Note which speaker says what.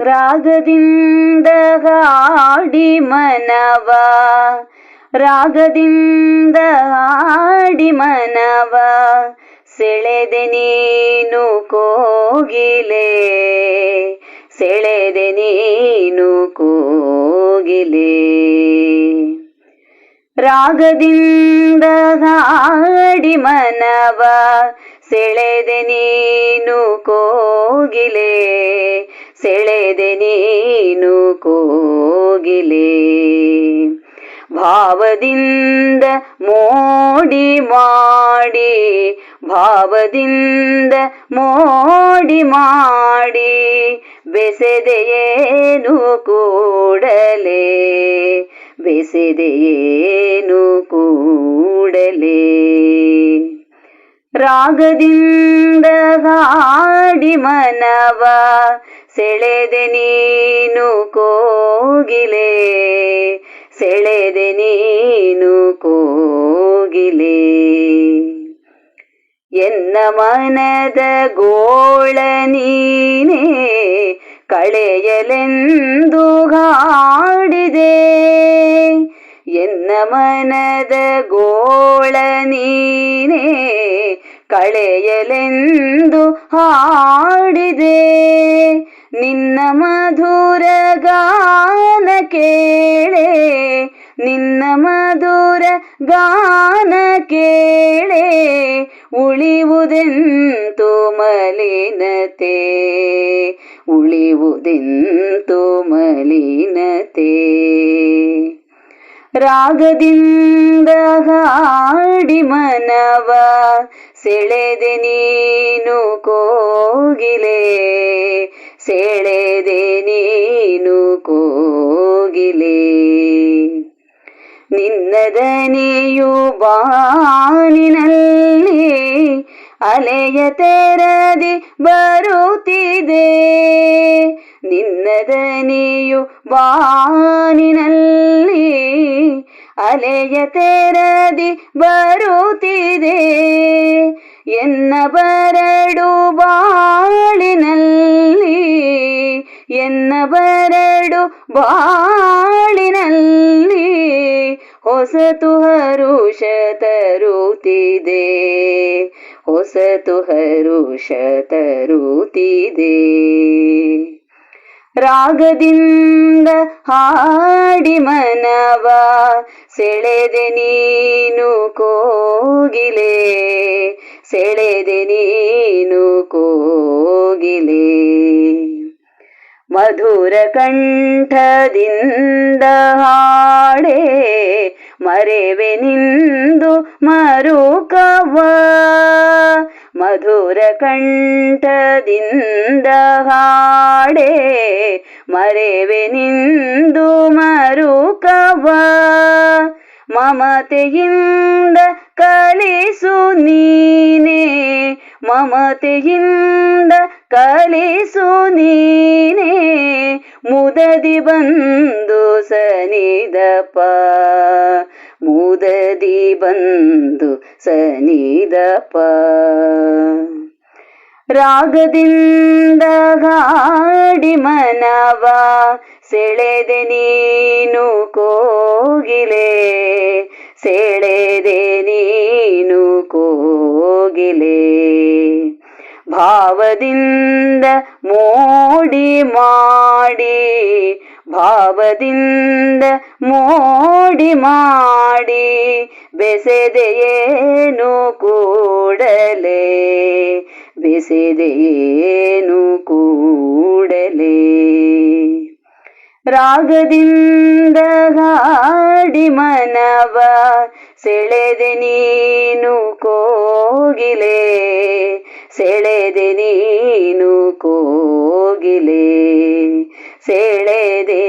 Speaker 1: ರಾಗದಿಂದ ಹಾಡಿ ಮನವ, ರಾಗದಿಂದ ಹಾಡಿ ಮನವ, ಸೆಳೆದೆ ನೀನು ಕೋಗಿಲೆ, ಸೆಳೆದೆ ನೀನು ಕೋಗಿಲೆ. ರಾಗದಿಂದ ಹಾಡಿ ಮನವ, ಸೆಳೆದೆ ನೀನು ಕೋಗಿಲೆ ಸೆಳೆದೆ ನೀನು ಕೋಗಿಲೆ. ಭಾವದಿಂದ ಮೋಡಿ ಮಾಡಿ, ಭಾವದಿಂದ ಮೋಡಿ ಮಾಡಿ ಬೆಸೆದೆಯೇನು ಕೂಡಲೇ ಬೆಸೆದೆಯೇನು ಕೂಡಲೇ. ರಾಗದಿಂದ ಹಾಡಿ ಮನವ ಸೆಳೆದೆ ನೀನು ಕೋಗಿಲೆ, ಸೆಳೆದೆ ನೀನು ಕೋಗಿಲೆ. ಎನ್ನ ಮನದ ಗೋಳ ನೀನೇ ಕಳೆಯಲೆಂದು ಹಾಡಿದೆ. ಎನ್ನ ಮನದ ಗೋಳ ನೀನೇ ಕಳೆಯಲೆಂದು ಹಾಡಿದೆ. ನಿನ್ನ ಮಧುರ ಗಾನ ಕೇಳೆ, ನಿನ್ನ ಮಧುರ ಗಾನ ಕೇಳೆ ಉಳಿವುದೆಂತು ಮಲಿನತೆ ಉಳಿವುದೆಂತು ಮಲಿನತೆ. ರಾಗದಿಂದ ಹಾಡಿ ಮನವ, ಸೆಳೆದೆ ನೀನು ಕೋಗಿಲೆ ಸೆಳೆದೆ ನೀನು ಕೋಗಿಲೆ. ನಿನ್ನದನೆಯು ಬಾನಿನಲ್ಲಿ ಅಲೆಯ ತೆರದಿ ಬರುತ್ತಿದೆ. ನಿನ್ನದನೆಯು ಬಾನಿನಲ್ಲಿ ಅಲೆಯ ತೆರದಿ ಬರುತ್ತಿದೆ. ಎನ್ನ ಬರಡು ಬಾಳಿನಲ್ಲಿ ಎನ್ನ ಬರಡು ಬಾಳಿನಲ್ಲಿ ಹೊಸತು ಹರುಷ ತರುತ್ತಿದೆ ಹೊಸತು ಹರುಷ ತರುತ್ತಿದೆ ರಾಗದಿಂದ ಹಾಡಿ ಮನವ ಸೆಳೆದೆ ನೀನು ಕೋಗಿಲೆ, ಸೆಳೆದೆ ನೀನು ಕೋಗಿಲೆ. ಮಧುರ ಕಂಠದಿಂದ ಹಾಡೆ ಮರೆವೆ ನಿಂದು ಮರುಕವ. ಮಧುರ ಕಂಠದಿಂದ ಹಾಡೆ ಮರೆವೆ ನಿಂದು ಮರುಕವ. ಮಮತೆಯಿಂದ ಕಲಿಸು ನೀನೆ ಮಮತೆಯಿಂದ ಕಲಿಸು ನೀನೆ, ಮುದದಿ ಬಂದು ಸನಿದಪ ಮುದದಿ ಬಂದು ಸನಿದಪ ರಾಗದಿಂದ ಗಾಡಿ ಮನವ, ಸೆಳೆದೆ ನೀನು ಕೋಗಿಲೆ, ಸೆಳೆದೆ ಭಾವದಿಂದ ಮೋಡಿ ಮಾಡಿ, ಭಾವದಿಂದ ಮೋಡಿ ಮಾಡಿ ಬೆಸೆದೆಯೇನು ಕೂಡಲೇ ಬೆಸೆದೆಯೇನು ಕೂಡಲೇ. ರಾಗದಿಂದ ಗಾಡಿ ಮನವ, ಸೆಳೆದೆ ನೀನು ಕೋಗಿಲೆ, ಸೆಳೆದೆ ನೀನು ಕೋಗಿಲೆ ಸೆಳೆದೆ